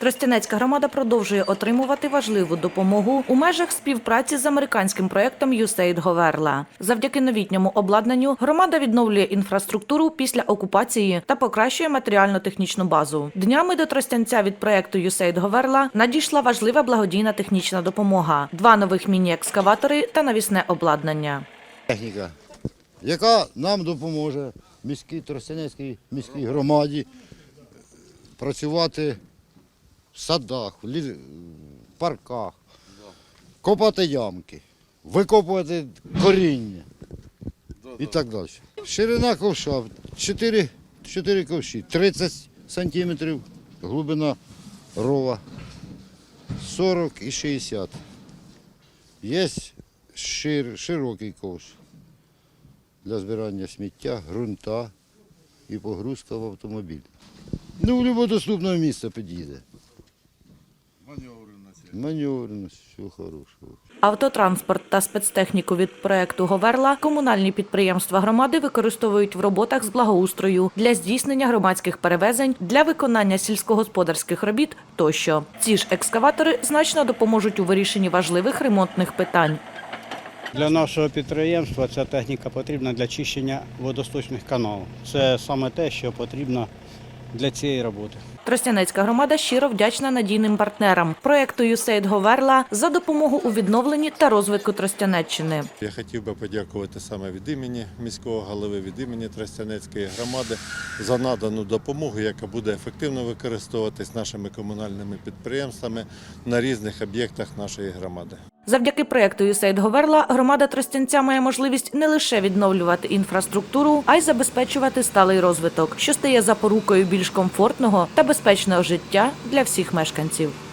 Тростянецька громада продовжує отримувати важливу допомогу у межах співпраці з американським проектом USAID Говерла. Завдяки новітньому обладнанню громада відновлює інфраструктуру після окупації та покращує матеріально-технічну базу. Днями до Тростянця від проекту USAID Говерла надійшла важлива благодійна технічна допомога: два нових міні-екскаватори та навісне обладнання. техніка, яка нам допоможе міській Тростянецькій міській громаді працювати в садах, в лі- в парках, копати ямки, викопувати коріння і так далі. Ширина ковша 4, 4 ковші, 30 сантиметрів, глибина рова 40 і 60. Є шир, широкий ковш для збирання сміття, ґрунта і погрузка в автомобіль. Ну, в будь-яке доступне місце під'їде. Маневреність, все хорошого. Автотранспорт та спецтехніку від проекту Говерла комунальні підприємства громади використовують в роботах з благоустрою для здійснення громадських перевезень, для виконання сільськогосподарських робіт тощо. Ці ж екскаватори значно допоможуть у вирішенні важливих ремонтних питань. Для нашого підприємства ця техніка потрібна для чищення водосточних каналів. Це саме те, що потрібно для цієї роботи. Тростянецька громада щиро вдячна надійним партнерам проекту USAID Говерла за допомогу у відновленні та розвитку Тростянеччини. Я хотів би подякувати саме від імені міського голови, від імені Тростянецької громади за надану допомогу, яка буде ефективно використовуватись нашими комунальними підприємствами на різних об'єктах нашої громади. Завдяки проекту USAID Говерла громада Тростянця має можливість не лише відновлювати інфраструктуру, а й забезпечувати сталий розвиток, що стає запорукою більш комфортного та безпечного життя для всіх мешканців.